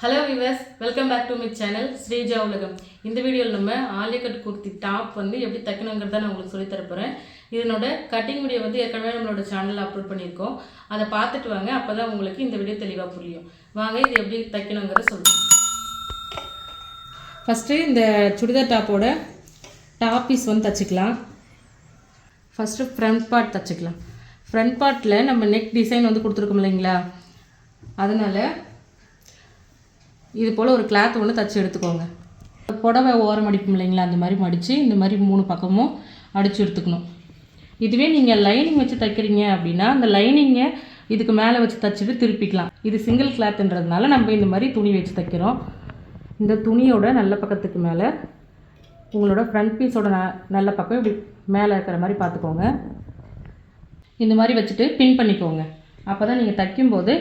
Hello viewers welcome back to my channel Sreeja Ulagam இந்த வீடியோவில் நம்ம ஆலியக்கட் குர்த்தி டாப் வந்து எப்படி தைக்கணுங்கிறத நான் உங்களுக்கு சொல்லித் இதனோட கட்டிங் வீடியோ வந்து ஏற்கனவே நம்மளோட சேனலில் அப்லோட் பண்ணியிருக்கோம். அதை பார்த்துட்டு வாங்க அப்போ தான் உங்களுக்கு இந்த வீடியோ தெளிவாக புரியும். வாங்க இது எப்படி தைக்கணுங்கிறத சொல்லுங்கள் ஃபஸ்ட்டு இந்த சுடிதார் டாப்போட டாப் பீஸ் வந்து தச்சுக்கலாம். ஃபஸ்ட்டு ஃப்ரண்ட் பார்ட் தச்சுக்கலாம். ஃப்ரண்ட் பார்ட்டில் நம்ம நெக் டிசைன் வந்து கொடுத்துருக்கோம் இல்லைங்களா? அதனால் இது போல் ஒரு கிளாத் ஒன்று தச்சு எடுத்துக்கோங்க. புடவை ஓரம் அடிப்போம் இல்லைங்களா? அந்த மாதிரி மடித்து இந்த மாதிரி மூணு பக்கமும் அடித்து எடுத்துக்கணும். இதுவே நீங்கள் லைனிங் வச்சு தைக்கிறீங்க அப்படின்னா அந்த லைனிங்கை இதுக்கு மேலே வச்சு தைச்சிட்டு திருப்பிக்கலாம். இது சிங்கிள் கிளாத்ன்றதுனால நம்ம இந்த மாதிரி துணி வச்சு தைக்கிறோம். இந்த துணியோட நல்ல பக்கத்துக்கு மேலே உங்களோட ஃப்ரண்ட் பீஸோட ந நல்ல பக்கம் இப்படி மேலே இருக்கிற மாதிரி பார்த்துக்கோங்க. இந்த மாதிரி வச்சுட்டு பின் பண்ணிக்கோங்க. அப்போ தான் நீங்கள் தைக்கும்போது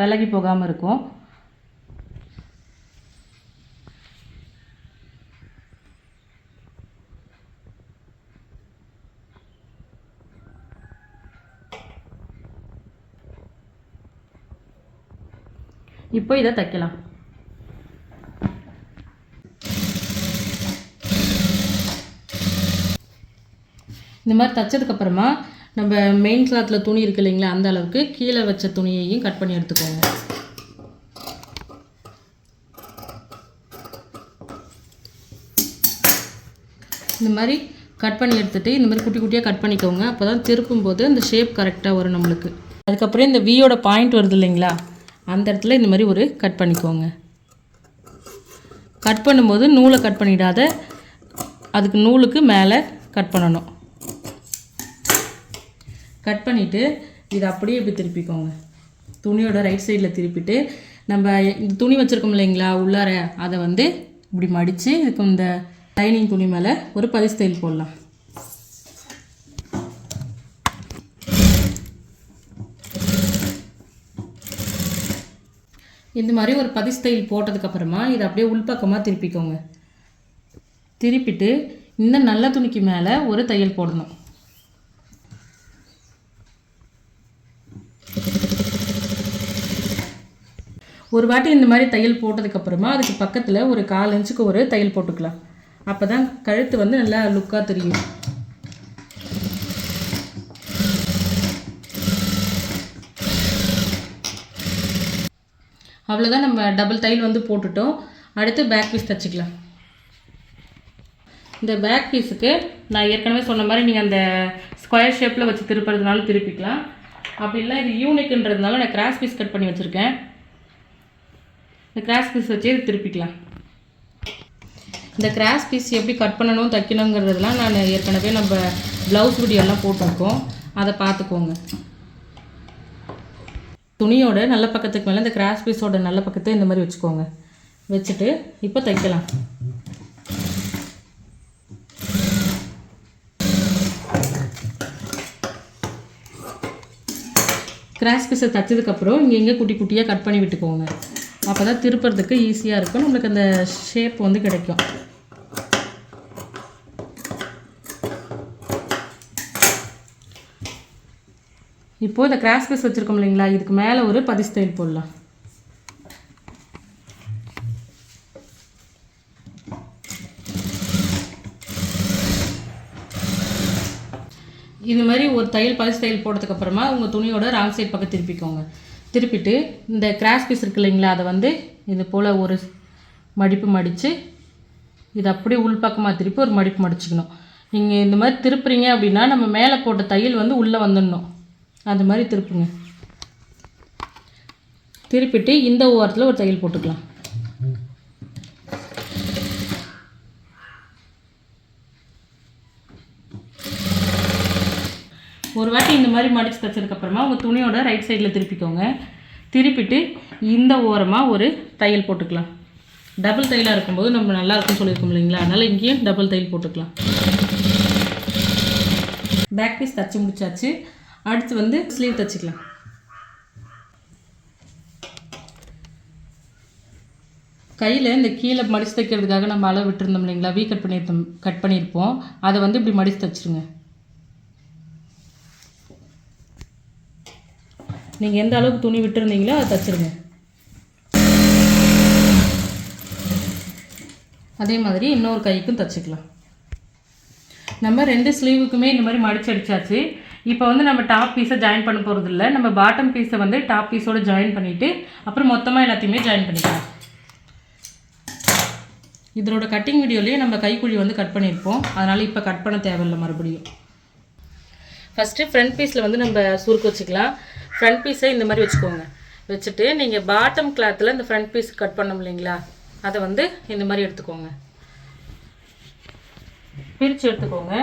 விலகி போகாமல் இருக்கும். இப்போ இதை தைக்கலாம். இந்த மாதிரி தைச்சதுக்கப்புறமா நம்ம மெயின் கிளாத்தில் துணி இருக்கு இல்லைங்களா அந்த அளவுக்கு கீழே வச்ச துணியையும் கட் பண்ணி எடுத்துக்கோங்க. இந்த மாதிரி கட் பண்ணி எடுத்துகிட்டு இந்த மாதிரி குட்டி குட்டியாக கட் பண்ணிக்கோங்க. அப்போ தான் திருப்பும்போது அந்த ஷேப் கரெக்டாக வரும் நம்மளுக்கு. அதுக்கப்புறம் இந்த வியோட பாயிண்ட் வருது இல்லைங்களா அந்த இடத்துல இந்த மாதிரி ஒரு கட் பண்ணிக்கோங்க. கட் பண்ணும்போது நூலை கட் பண்ணிடாத அதுக்கு நூலுக்கு மேலே கட் பண்ணணும். கட் பண்ணிவிட்டு இதை அப்படியே இப்படி திருப்பிக்கோங்க. துணியோட ரைட் சைடில் திருப்பிட்டு நம்ம இந்த துணி வச்சுருக்கோம் இல்லைங்களா உள்ளார அதை வந்து இப்படி மடித்து இதுக்கு இந்த லைனிங் துணி மேலே ஒரு பதிஸ்தைல் போடலாம். இந்த மாதிரி ஒரு பதிஸ்தைல் போட்டதுக்கப்புறமா இதை அப்படியே உள்பக்கமாக திருப்பிக்கோங்க. திருப்பிட்டு இந்த நல்ல துணிக்கு மேலே ஒரு தையல் போடணும். ஒரு வாட்டி இந்த மாதிரி தையல் போட்டதுக்கப்புறமா அதுக்கு பக்கத்தில் ஒரு கால் இன்ச்சுக்கு ஒரு தையல் போட்டுக்கலாம். அப்போ தான் கழுத்து வந்து நல்லா லுக்காக தெரியும். அவ்வளோதான் நம்ம டபுள் தையல் வந்து போட்டுட்டோம். அடுத்து பேக் பீஸ் தைச்சிக்கலாம். இந்த பேக் பீஸுக்கு நான் ஏற்கனவே சொன்ன மாதிரி நீங்கள் அந்த ஸ்கொயர் ஷேப்பில் வச்சு திருப்புறதுனாலும் திருப்பிக்கலாம். அப்படி இல்லை இது யூனிக்குன்றதுனால நான் கிராஸ் பீஸ் கட் பண்ணி வச்சுருக்கேன். இந்த கிராஸ் பீஸ் வச்சு இது திருப்பிக்கலாம். இந்த கிராஸ் பீஸ் எப்படி கட் பண்ணணும் தைக்கணுங்கிறதுலாம் நான் ஏற்கனவே நம்ம ப்ளவுஸ் வீடியோலாம் போட்டிருக்கோம். அதை பார்த்துக்கோங்க. துணியோட நல்ல பக்கத்துக்கு மேலே இந்த கிராஸ் பீஸோட நல்ல பக்கத்தை இந்த மாதிரி வச்சுக்கோங்க. வச்சுட்டு இப்போ தைக்கலாம். கிராஸ் பீஸை தைச்சதுக்கப்புறம் இங்கே இங்கே குட்டி குட்டியாக கட் பண்ணி விட்டுக்கோங்க. அப்போ தான் திருப்புறதுக்கு ஈஸியாக இருக்கும். நம்மளுக்கு அந்த ஷேப் வந்து கிடைக்கும். இப்போது இந்த கிராஸ் பீஸ் வச்சுருக்கோம் இல்லைங்களா? இதுக்கு மேலே ஒரு பதிஸ்தைல் போடலாம். இது மாதிரி ஒரு தையல் பரிசு தையல் போட்டதுக்கப்புறமா உங்கள் துணியோட ராங் சைட் பக்கம் திருப்பிக்கோங்க. திருப்பிட்டு இந்த கிராஸ் பீஸ் இருக்கு இல்லைங்களா? அதை வந்து இது போல் ஒரு மடிப்பு மடித்து இது அப்படியே உள்பக்கமாக திருப்பி ஒரு மடிப்பு மடிச்சுக்கணும். நீங்கள் இந்த மாதிரி திருப்புறீங்க அப்படின்னா நம்ம மேலே போட்ட தையல் வந்து உள்ளே வந்துடணும். அது மாதிரி திருப்புங்க. திருப்பிட்டு இந்த ஓரத்தில் ஒரு தையல் போட்டுக்கலாம். ஒரு வாட்டி இந்த மாதிரி மடித்து தைச்சதுக்கப்புறமா உங்கள் துணியோட ரைட் சைடில் திருப்பிக்கோங்க. திருப்பிட்டு இந்த ஓரமாக ஒரு தையல் போட்டுக்கலாம். டபுள் தையலாக இருக்கும்போது நம்ம நல்லா இருக்கும்னு சொல்லியிருக்கோம் இல்லைங்களா? அதனால் இங்கேயும் டபுள் தையல் போட்டுக்கலாம். பேக் பீஸ் தச்சு முடிச்சாச்சு. அடுத்து வந்து ஸ்லீவ் தச்சுக்கலாம். கையில் இந்த கீழே மடித்து தைக்கிறதுக்காக நம்ம அளவு விட்டுருந்தோம் இல்லைங்களா? வீ கட் பண்ணியிருந்தோம் கட் பண்ணியிருப்போம் அதை வந்து இப்படி மடித்து தைச்சிருங்க. நீங்கள் எந்த அளவுக்கு துணி விட்டுருந்தீங்களோ அதை தைச்சிருங்க. அதே மாதிரி இன்னொரு கைக்கும் தச்சுக்கலாம். நம்ம ரெண்டு ஸ்லீவுக்குமே இந்த மாதிரி மடிச்சு அடிச்சாச்சு. இப்போ வந்து நம்ம டாப் பீஸை ஜாயின் பண்ண போகிறது இல்லை. நம்ம பாட்டம் பீஸை வந்து டாப் பீஸோட ஜாயின் பண்ணிவிட்டு அப்புறம் மொத்தமாக எல்லாத்தையுமே ஜாயின் பண்ணிக்கலாம். இதனோட கட்டிங் வீடியோலேயே நம்ம கைக்குழி வந்து கட் பண்ணியிருப்போம் அதனால் இப்போ கட் பண்ண தேவையில்லை மறுபடியும். ஃபஸ்ட்டு ஃப்ரண்ட் பீஸில் வந்து நம்ம சுருக்கு வச்சுக்கலாம். ஃப்ரண்ட் பீஸை இந்த மாதிரி வச்சுக்கோங்க. வச்சுட்டு நீங்கள் பாட்டம் கிளாத்தில் இந்த ஃப்ரண்ட் பீஸ் கட் பண்ணோம் இல்லைங்களா? அதை வந்து இந்த மாதிரி எடுத்துக்கோங்க. பிரித்து எடுத்துக்கோங்க.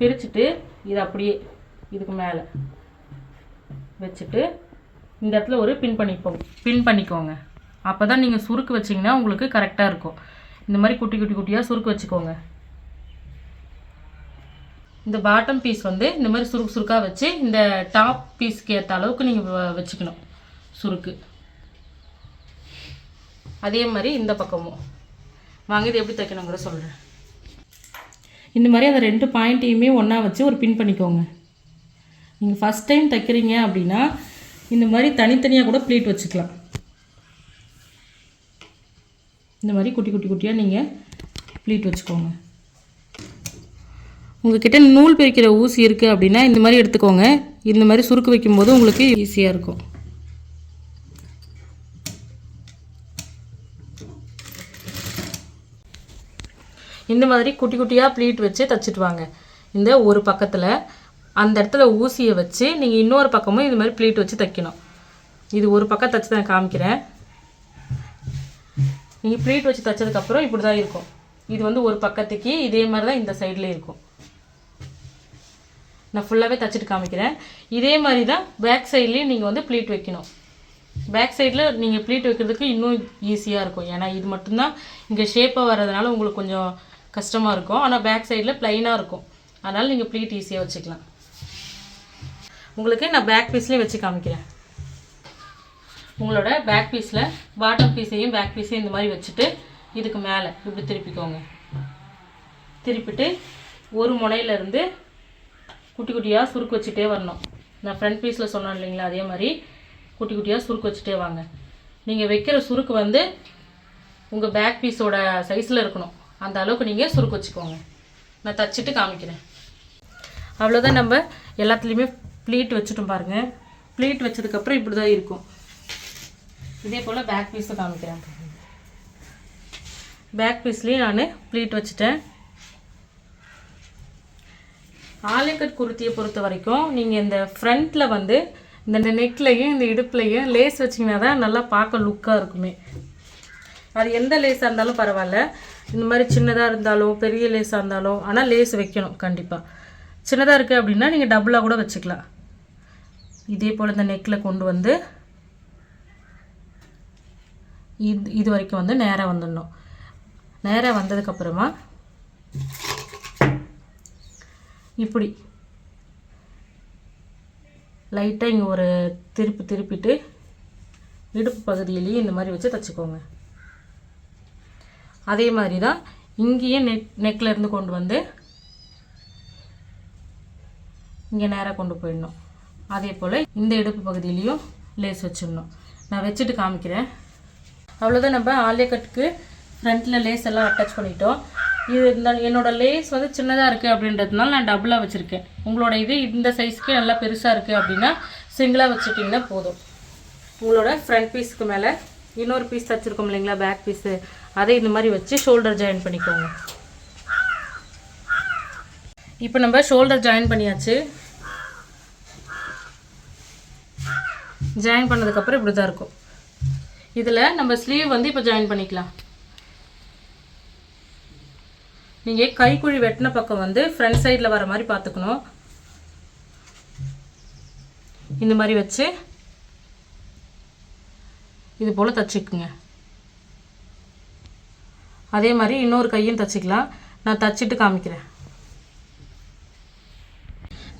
பிரிச்சுட்டு இது அப்படியே இதுக்கு மேலே. வச்சுட்டு இந்த இடத்துல ஒரு பின் பண்ணிப்போம். பின் பண்ணிக்கோங்க. அப்போ தான் நீங்கள் சுருக்கு வச்சிங்கன்னா உங்களுக்கு கரெக்டாக இருக்கும். இந்த மாதிரி குட்டி குட்டி குட்டியாக சுருக்கு வச்சுக்கோங்க. இந்த பாட்டம் பீஸ் வந்து இந்த மாதிரி சுருக்கு சுருக்காக வச்சு இந்த டாப் பீஸ்க்கு ஏற்ற அளவுக்கு நீங்கள் வச்சுக்கணும். சுருக்கு. அதே மாதிரி இந்த பக்கமும். வாங்க இது எப்படி தைக்கணுங்கிற சொல்கிறேன் இந்த மாதிரி அந்த ரெண்டு பாயிண்ட்டையுமே ஒன்றா வச்சு ஒரு பின் பண்ணிக்கோங்க. நீங்கள் ஃபஸ்ட் டைம் தைக்கிறீங்க அப்படின்னா இந்த மாதிரி தனித்தனியாக கூட ப்ளீட் வச்சுக்கலாம். இந்த மாதிரி குட்டி குட்டி குட்டியாக நீங்கள் ப்ளீட் வச்சுக்கோங்க. உங்ககிட்ட நூல் பிரிக்கிற ஊசி இருக்குது அப்படின்னா இந்த மாதிரி எடுத்துக்கோங்க. இந்த மாதிரி சுருக்கு வைக்கும்போது உங்களுக்கு ஈஸியாக இருக்கும். இந்த மாதிரி குட்டி குட்டியாக ப்ளீட் வச்சு தச்சுட்டு வாங்க. இந்த ஒரு பக்கத்தில் அந்த இடத்துல ஊசியை வச்சு நீங்கள் இன்னொரு பக்கமும் இது மாதிரி ப்ளீட் வச்சு தைக்கணும். இது ஒரு பக்கம் தைச்சி தான் காமிக்கிறேன். நீங்கள் ப்ளீட் வச்சு தைச்சதுக்கப்புறம் இப்படி தான் இருக்கும். இது வந்து ஒரு பக்கத்துக்கு இதே மாதிரி தான் இந்த சைடில் இருக்கும். நான் ஃபுல்லாகவே தைச்சிட்டு காமிக்கிறேன். இதே மாதிரி தான் பேக் சைட்லேயும் நீங்கள் வந்து ப்ளீட் வைக்கணும். பேக் சைடில் நீங்கள் ப்ளீட் வைக்கிறதுக்கு இன்னும் ஈஸியாக இருக்கும். ஏன்னா இது மட்டும்தான் இங்கே ஷேப்பாக வர்றதுனால உங்களுக்கு கொஞ்சம் கஷ்டமாக இருக்கும். ஆனால் பேக் சைடில் ப்ளைனாக இருக்கும். அதனால் நீங்கள் ப்ளீட் ஈஸியாக வச்சுக்கலாம். உங்களுக்கு நான் பேக் பீஸ்லேயும் வச்சு காமிக்கிறேன். உங்களோட பேக் பீஸில் பாட்டம் பீஸையும் பேக் பீஸையும் இந்த மாதிரி வச்சுட்டு இதுக்கு மேலே இப்படி திருப்பிக்கோங்க. திருப்பிட்டு ஒரு முனையிலேருந்து குட்டி குட்டியாக சுருக்கு வச்சுட்டே வரணும். நான் ஃப்ரண்ட் பீஸில் சொன்னேன் இல்லைங்களா அதே மாதிரி குட்டி குட்டியாக சுருக்கு வச்சுட்டே வாங்க. நீங்கள் வைக்கிற சுருக்கு வந்து உங்கள் பேக் பீஸோட சைஸில் இருக்கணும். அந்த அளவுக்கு நீங்கள் சுருக்கு வச்சுக்கோங்க. நான் தச்சுட்டு காமிக்கிறேன். அவ்வளோதான் நம்ம எல்லாத்துலேயுமே ப்ளீட் வச்சுட்டோம் பாருங்கள் ப்ளீட் வச்சதுக்கப்புறம் இப்படி தான் இருக்கும். இதே போல் பேக் பீஸை காமிக்கிறேன். பேக் பீஸ்லேயும் நான் ப்ளீட் வச்சுட்டேன். ஆலிக்கட் குர்த்தியை பொறுத்த வரைக்கும் நீங்கள் இந்த ஃப்ரண்ட்டில் வந்து இந்த நெக்லையும் இந்த இடுப்புலையும் லேஸ் வச்சிங்கன்னா தான் நல்லா பார்க்க லுக்காக இருக்குமே. அது எந்த லேஸாக இருந்தாலும் பரவாயில்ல. இந்த மாதிரி சின்னதாக இருந்தாலும் பெரிய லேஸாக இருந்தாலும் ஆனால் லேஸ் வைக்கணும் கண்டிப்பாக சின்னதாக இருக்குது அப்படின்னா நீங்கள் டபுளாக கூட வச்சுக்கலாம். இதே போல் இந்த நெக்கில் கொண்டு வந்து இது இது வரைக்கும் வந்து நேராக வந்துடணும். நேராக வந்ததுக்கப்புறமா இப்படி லைட்டாக இங்கே ஒரு திருப்பி திருப்பிட்டு இடுப்பு பகுதியிலையும் இந்த மாதிரி வச்சு தச்சுக்கோங்க. அதே மாதிரி தான் இங்கேயும் நெக் நெக்கில் இருந்து கொண்டு வந்து இங்கே நேராக கொண்டு போயிடணும். அதே போல் இந்த இடுப்பு பகுதியிலையும் லேஸ் வச்சிடணும். நான் வச்சுட்டு காமிக்கிறேன். அவ்வளோதான் நம்ம ஆலியா கட்டுக்கு ஃப்ரண்ட்டில் லேஸ் எல்லாம் அட்டாச் பண்ணிட்டோம். இது இந்த என்னோட லேஸ் வந்து சின்னதாக இருக்குது அப்படின்றதுனால நான் டபுளாக வச்சுருக்கேன். உங்களோட இது இந்த சைஸ்க்கே நல்லா பெருசாக இருக்குது அப்படின்னா சிங்கிளாக வச்சுட்டிங்கன்னா போதும். உங்களோட ஃப்ரண்ட் பீஸ்க்கு மேலே இன்னொரு பீஸ் தச்சுருக்கோம் இல்லைங்களா பேக் பீஸு அதை இந்த மாதிரி வச்சு ஷோல்டர் ஜாயின் பண்ணிக்கோங்க. இப்போ நம்ம ஷோல்டர் ஜாயின் பண்ணியாச்சு. ஜாயின் பண்ணதுக்கப்புறம் இப்படி தான் இருக்கும். இதில் நம்ம ஸ்லீவ் வந்து இப்போ ஜாயின் பண்ணிக்கலாம். நீங்கள் கைக்குழி வெட்டின பக்கம் வந்து ஃப்ரண்ட் சைடில் வர மாதிரி பார்த்துக்கணும். இந்த மாதிரி வச்சு இது போல் தச்சுக்குங்க. அதே மாதிரி இன்னொரு கையும் தச்சுக்கலாம். நான் தச்சுட்டு காமிக்கிறேன்.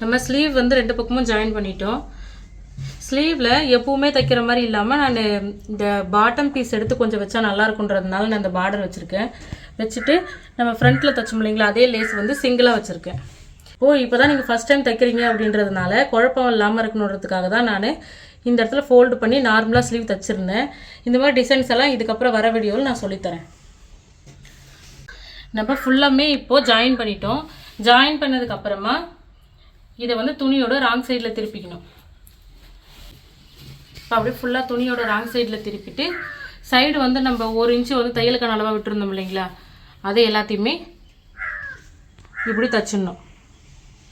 நம்ம ஸ்லீவ் வந்து ரெண்டு பக்கமும் ஜாயின் பண்ணிட்டோம். ஸ்லீவில் எப்பவுமே தைக்கிற மாதிரி இல்லாமல் நான் இந்த பாட்டம் பீஸ் எடுத்து கொஞ்சம் வச்சா நல்லா இருக்குன்றதுனால நான் இந்த பார்டர் வச்சுருக்கேன். வச்சுட்டு நம்ம ஃப்ரண்ட்டில் தைச்சோம் இல்லைங்களா அதே லேஸ் வந்து சிங்கிளாக வச்சுருக்கேன். ஓ இப்போ தான் நீங்கள் ஃபஸ்ட் டைம் தைக்கிறீங்க அப்படின்றதுனால குழப்பம் இல்லாமல் இருக்கணுன்றதுக்காக தான் நான் இந்த இடத்துல ஃபோல்டு பண்ணி நார்மலாக ஸ்லீவ் தைச்சிருந்தேன். இந்த மாதிரி டிசைன்ஸ் எல்லாம் இதுக்கப்புறம் வர வீடியோவில் நான் சொல்லித்தரேன். நம்ம ஃபுல்லாமே இப்போது ஜாயின் பண்ணிட்டோம். ஜாயின் பண்ணதுக்கப்புறமா இதை வந்து துணியோட ராங் சைடில் திருப்பிக்கணும். இப்போ அப்படியே ஃபுல்லாக துணியோட ராங் சைடில் திருப்பிட்டு சைடு வந்து நம்ம ஒரு இன்ச்சு வந்து தையலுக்கான அளவாக விட்டுருந்தோம் இல்லைங்களா? அதை எல்லாத்தையுமே இப்படி தச்சிடணும்.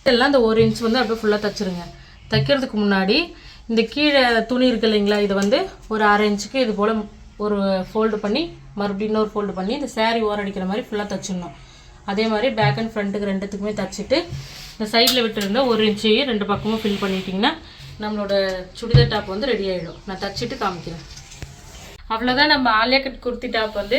இதெல்லாம் இந்த ஒரு இன்ச் வந்து அப்படியே ஃபுல்லாக தச்சிருங்க. தைக்கிறதுக்கு முன்னாடி இந்த கீழே துணி இருக்கு இல்லைங்களா இதை வந்து ஒரு அரை இன்ச்சுக்கு இது போல் ஒரு ஃபோல்டு பண்ணி மறுபடியும் இன்னொரு ஃபோல்டு பண்ணி இந்த சேரீ ஓரடிக்கிற மாதிரி ஃபுல்லாக தச்சிடணும். அதே மாதிரி பேக் அண்ட் ஃப்ரண்ட்டுக்கு ரெண்டுத்துக்குமே தச்சுட்டு இந்த சைடில் விட்டுருந்த ஒரு இன்ச்சையும் ரெண்டு பக்கமும் ஃபில் பண்ணிட்டிங்கன்னா நம்மளோட சுடிதார் டாப் வந்து ரெடி ஆகிடும் நான் தச்சுட்டு காமிக்கிறேன். அவ்வளோதான் நம்ம ஆலியா கட் குர்த்தி டாப் வந்து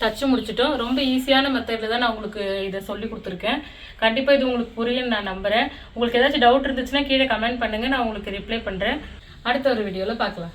தச்சு முடிச்சிட்டோம். ரொம்ப ஈஸியான மெத்தடில் தான் நான் உங்களுக்கு இதை சொல்லி கொடுத்துருக்கேன். கண்டிப்பாக இது உங்களுக்கு புரியும்னு நான் நம்புகிறேன் உங்களுக்கு ஏதாச்சும் டவுட் இருந்துச்சுன்னா கீழே கமெண்ட் பண்ணுங்கள் நான் உங்களுக்கு ரிப்ளை பண்ணுறேன் அடுத்த ஒரு வீடியோவில் பார்க்கலாம்.